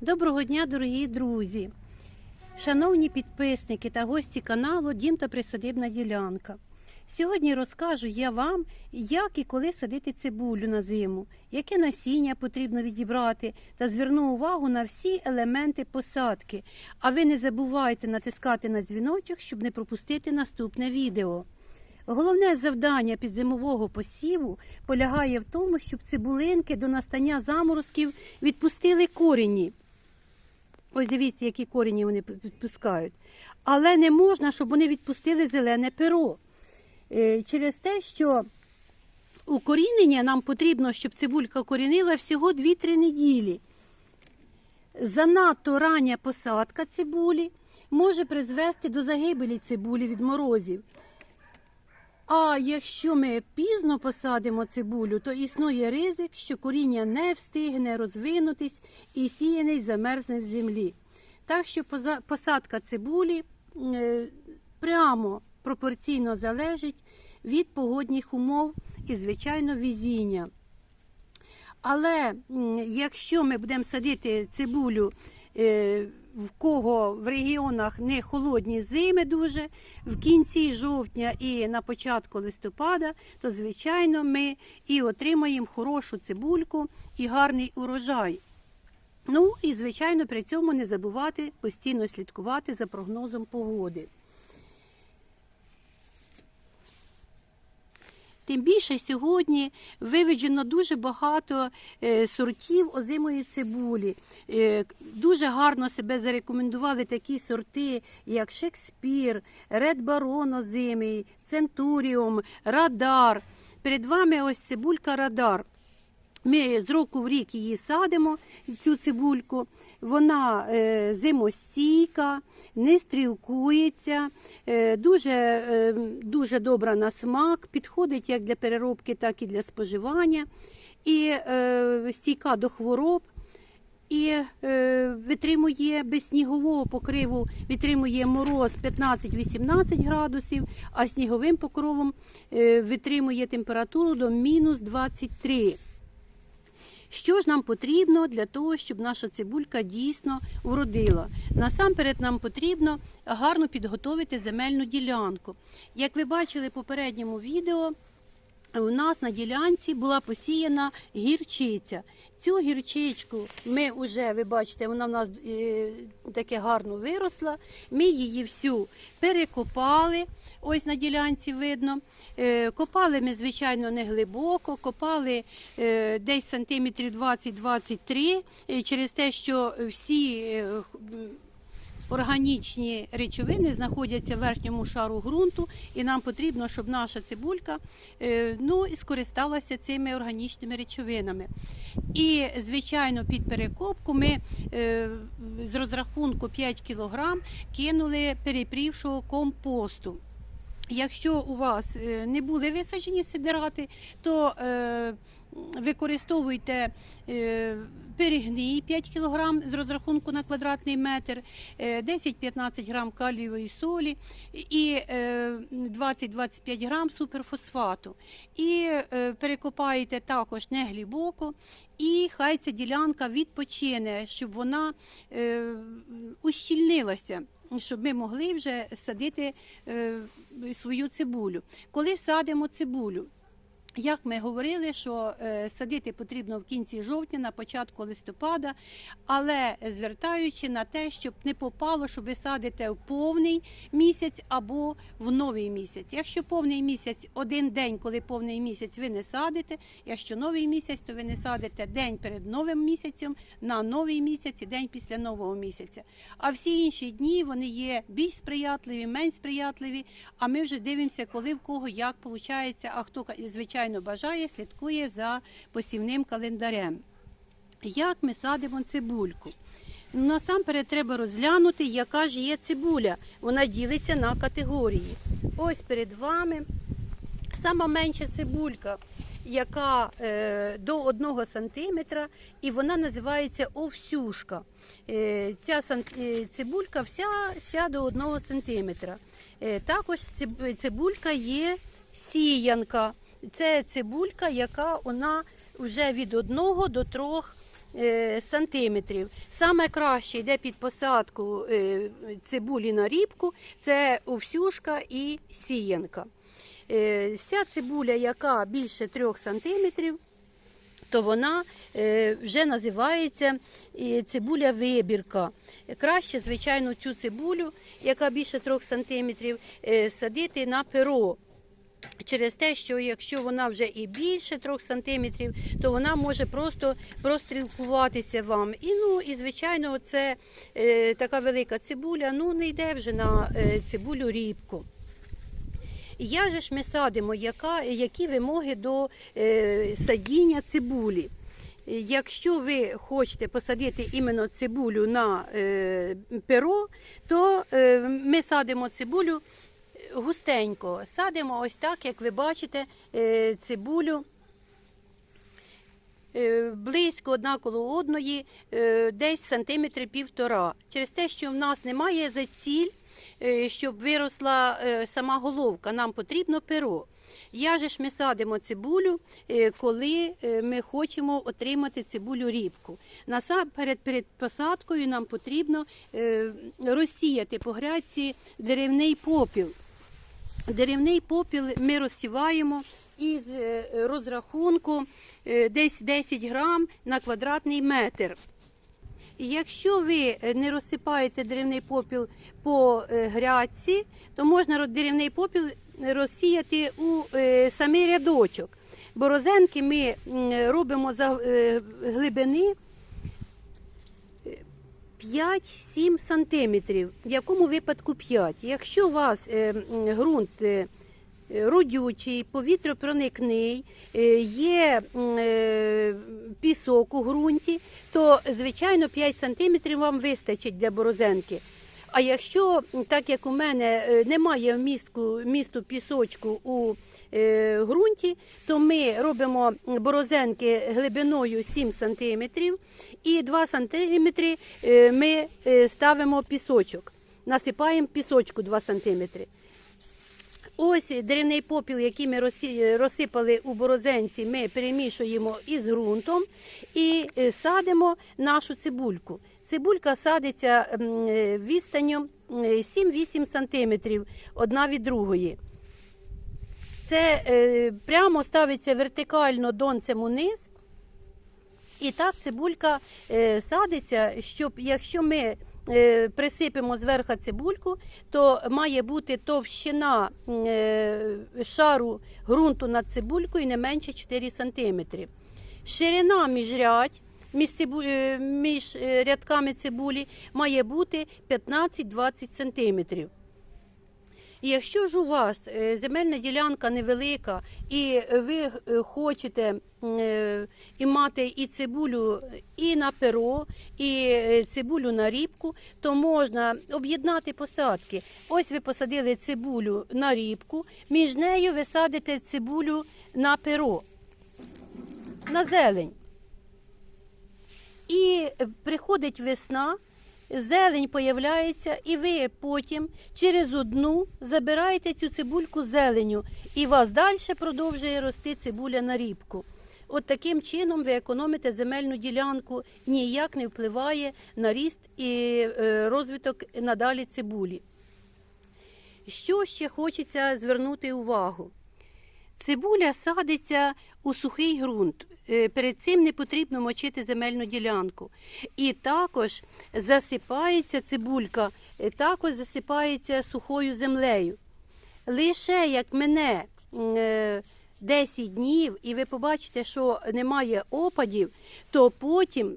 Доброго дня, дорогі друзі, шановні підписники та гості каналу Дім та Присадибна ділянка. Сьогодні розкажу я вам, як і коли садити цибулю на зиму, яке насіння потрібно відібрати та зверну увагу на всі елементи посадки. А ви не забувайте натискати на дзвіночок, щоб не пропустити наступне відео. Головне завдання підзимового посіву полягає в тому, щоб цибулинки до настання заморозків відпустили корені. Ось дивіться, які корені вони відпускають. Але не можна, щоб вони відпустили зелене перо. Е, Через те, що укорінення нам потрібно, щоб цибулька корінила всього 2-3 неділі. Занадто рання посадка цибулі може призвести до загибелі цибулі від морозів. А якщо ми пізно посадимо цибулю, то існує ризик, що коріння не встигне розвинутись і сіяний замерзне в землі. Так що посадка цибулі е, прямо пропорційно залежить від погодних умов і, звичайно, візіння. Але якщо ми будемо садити цибулю, в кого в регіонах не холодні зими дуже, в кінці жовтня і на початку листопада, то звичайно ми і отримаємо хорошу цибульку і гарний урожай. Ну і звичайно при цьому не забувати постійно слідкувати за прогнозом погоди. Тим більше сьогодні виведено дуже багато е, сортів озимої цибулі. Е, дуже гарно себе зарекомендували такі сорти, як Шекспір, Ред Барон озимий, Центуріум, Радар. Перед вами ось цибулька Радар. Ми з року в рік її садимо, цю цибульку. Вона е, зимостійка, не стрілкується, е, дуже, е, дуже добра на смак, підходить як для переробки, так і для споживання, і стійка до хвороб. І е, витримує без снігового покриву, витримує мороз 15-18 градусів, а сніговим покровом е, витримує температуру до мінус 23. Що ж нам потрібно для того, щоб наша цибулька дійсно вродила? Насамперед нам потрібно гарно підготовити земельну ділянку. Як ви бачили в попередньому відео, у нас на ділянці була посіяна гірчиця. Цю гірчичку ми вже, ви бачите, вона в нас е, таке гарно виросла. Ми її всю перекопали. Ось на ділянці видно. Е, Копали ми, звичайно, не глибоко, копали е, десь сантиметрів 20-23, е, через те, що всі органічні речовини знаходяться в верхньому шару ґрунту, і нам потрібно, щоб наша цибулька ну, скористалася цими органічними речовинами. І, звичайно, під перекопку ми з розрахунку 5 кг кинули перепрівшого компосту. Якщо у вас е, не були висаджені сидирати, то е, використовуйте е, перегній 5 кг з розрахунку на квадратний метр, е, 10-15 грам калієвої солі і е, 20-25 грам суперфосфату. І е, перекопаєте також не глибоко, і хай ця ділянка відпочине, щоб вона е, ущільнилася щоб ми могли вже садити е, свою цибулю. Коли садимо цибулю, як ми говорили, що е, садити потрібно в кінці жовтня, на початку листопада, але звертаючи на те, щоб не попало, що ви садите в повний місяць або в новий місяць. Якщо повний місяць один день, коли повний місяць ви не садите, якщо новий місяць, то ви не садите день перед новим місяцем на новий місяць і день після нового місяця. А всі інші дні вони є більш сприятливі, менш сприятливі. А ми вже дивимося, коли в кого як виходить, а хто звичайно бажає, слідкує за посівним календарем. Як ми садимо цибульку? Насамперед треба розглянути, яка ж є цибуля. Вона ділиться на категорії. Ось перед вами сама менша цибулька, яка е, до 1 см, і вона називається овсюшка. Е, ця е, цибулька вся, вся до 1 см. Е, також цибулька є сіянка. Це цибулька, яка вона вже від 1 до 3 е, сантиметрів. Саме краще йде під посадку е, цибулі на рібку, це овсюшка і сіянка. Е, Вся цибуля, яка більше 3 сантиметрів, то вона вже називається цибуля вибірка. Краще, звичайно, цю цибулю, яка більше 3 сантиметрів, садити на перо. Через те, що якщо вона вже і більше 3 сантиметрів, то вона може просто прострілкуватися вам. І ну і звичайно, це е, така велика цибуля, ну не йде вже на е, цибулю рібку. Як же ж ми садимо, яка, які вимоги до е, садіння цибулі? Якщо ви хочете посадити іменно цибулю на е, перо, то е, ми садимо цибулю густенько. Садимо ось так, як ви бачите, е, цибулю е, близько одна коло одної, е, десь сантиметри півтора. Через те, що в нас немає за ціль, щоб виросла сама головка, нам потрібно перо. Я же ж ми садимо цибулю, коли ми хочемо отримати цибулю рібку. Насамперед перед посадкою нам потрібно розсіяти по грядці деревний попіл. Деревний попіл ми розсіваємо із е, розрахунку е, десь 10 грам на квадратний метр. Якщо ви е, не розсипаєте деревний попіл по грядці, то можна деревний попіл розсіяти у самий рядочок. Бо розенки ми робимо за глибини 5-7 сантиметрів. В якому випадку 5. Якщо у вас е, ґрунт е, родючий, повітропроникний, е, є пісок у ґрунті, то звичайно 5 сантиметрів вам вистачить для борозенки. А якщо, так як у мене е, немає містку, місту пісочку у е, ґрунті, то ми робимо борозенки глибиною 7 см і 2 см е, ми е, ставимо пісочок. Насипаємо пісочку 2 см. Ось деревний попіл, який ми розсипали у борозенці, ми перемішуємо із ґрунтом і садимо нашу цибульку. Цибулька садиться е, відстанню е, 7-8 см одна від другої. Це е, прямо ставиться вертикально донцем униз. І так цибулька е, садиться, щоб якщо ми е, присипемо зверху цибульку, то має бути товщина е, шару ґрунту над цибулькою не менше 4 см. Ширина міжрядь е, між е, рядками цибулі має бути 15-20 см. І якщо ж у вас е, земельна ділянка невелика, і ви хочете і мати і цибулю і на перо, і цибулю на рібку, то можна об'єднати посадки. Ось ви посадили цибулю на рібку, між нею ви садите цибулю на перо, на зелень. І е, приходить весна, зелень появляється, і ви потім через одну забираєте цю цибульку зеленю, і вас далі продовжує рости цибуля на рібку. От таким чином ви економите земельну ділянку, ніяк не впливає на ріст і е, розвиток надалі цибулі. Що ще хочеться звернути увагу? Цибуля садиться у сухий ґрунт. Е, Перед цим не потрібно мочити земельну ділянку. І також засипається цибулька, е, також засипається сухою землею. Лише як мене е, 10 днів, і ви побачите, що немає опадів, то потім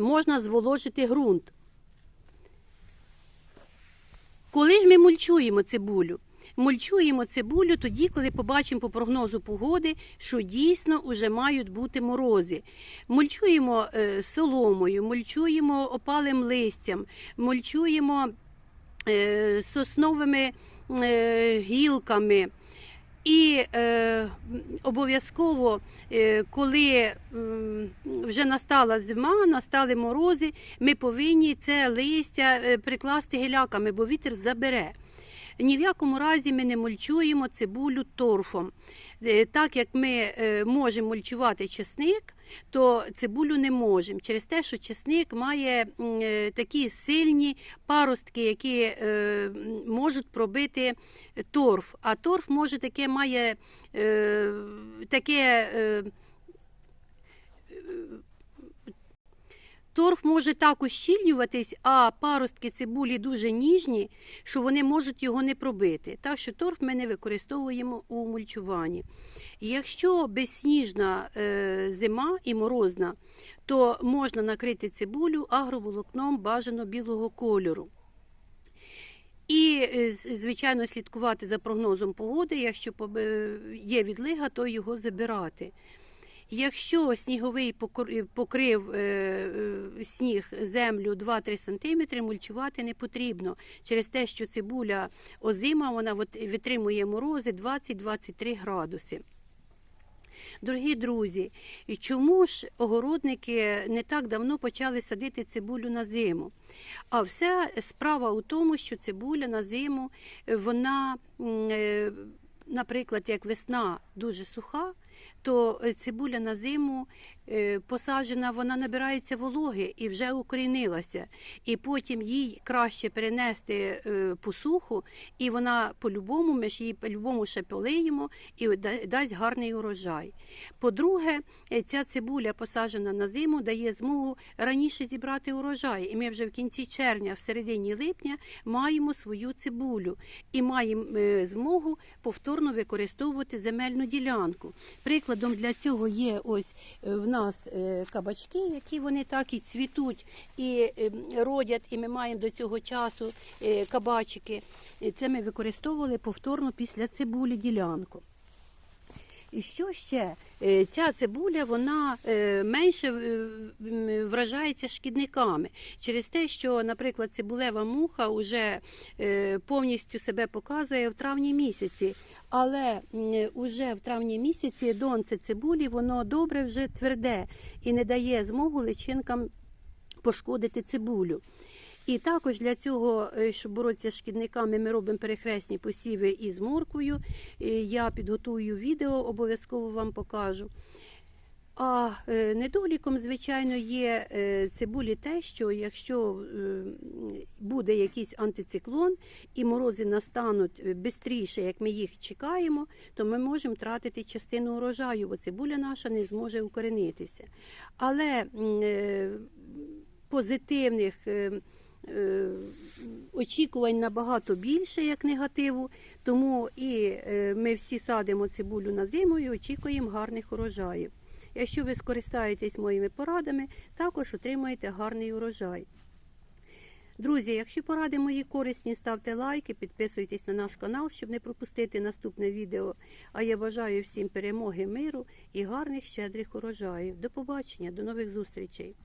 можна зволожити ґрунт. Коли ж ми мульчуємо цибулю? Мульчуємо цибулю тоді, коли побачимо по прогнозу погоди, що дійсно вже мають бути морози. Мульчуємо е, соломою, мульчуємо опалим листям, мульчуємо е, сосновими е, гілками. І е, обов'язково, е, коли м, вже настала зима, настали морози, ми повинні це листя е, прикласти гіляками, бо вітер забере. Ні в якому разі ми не мульчуємо цибулю торфом. Е, Так як ми е, можемо мульчувати чесник, то цибулю не можемо. Через те, що чесник має е, такі сильні паростки, які можуть пробити торф. А торф може таке має таке. Торф може так ущільнюватись, а паростки цибулі дуже ніжні, що вони можуть його не пробити. Так що торф ми не використовуємо у мульчуванні. І Якщо безсніжна е, зима і морозна, то можна накрити цибулю агроволокном бажано білого кольору. І, е, звичайно, слідкувати за прогнозом погоди. Якщо е, є відлига, то його забирати. Якщо сніговий покрив е, е, сніг землю 2-3 см, мульчувати не потрібно через те, що цибуля озима вона витримує морози 20-23 градуси. Дорогі друзі, чому ж огородники не так давно почали садити цибулю на зиму? А вся справа у тому, що цибуля на зиму, е, вона, е, наприклад, як весна дуже суха, то е, цибуля на зиму е, посаджена, вона набирається вологи і вже укорінилася. І потім їй краще перенести е, посуху, і вона по-любому, ми ж її по-любому ще полиємо і дасть гарний урожай. По-друге, ця цибуля посаджена на зиму дає змогу раніше зібрати урожай. І ми вже в кінці червня, в середині липня маємо свою цибулю і маємо змогу повторно використовувати земельну ділянку. Прикладом для цього є ось е, в нас е, кабачки, які вони так і цвітуть і е, родять, і ми маємо до цього часу кабачики. Це ми використовували повторно після цибулі ділянку. І що ще? Е, Ця цибуля вона е, менше е, вражається шкідниками через те, що, наприклад, цибулева муха вже повністю себе показує в травні місяці. Але м, уже в травні місяці донце цибулі воно добре вже тверде і не дає змогу личинкам пошкодити цибулю. І також для цього, е, щоб боротися з шкідниками, ми робимо перехресні посіви із морквою. Е, Я підготую відео, обов'язково вам покажу. А е, недоліком, звичайно, є цибулі те, що якщо буде якийсь антициклон і морози настануть швидше, як ми їх чекаємо, то ми можемо тратити частину урожаю, бо цибуля наша не зможе укоренитися. Але позитивних очікувань набагато більше, як негативу, тому і е, ми всі садимо цибулю на зиму і очікуємо гарних урожаїв. Якщо ви скористаєтесь моїми порадами, також отримаєте гарний урожай. Друзі, якщо поради мої корисні, ставте лайки, підписуйтесь на наш канал, щоб не пропустити наступне відео. А я бажаю всім перемоги, миру і гарних щедрих урожаїв. До побачення, до нових зустрічей!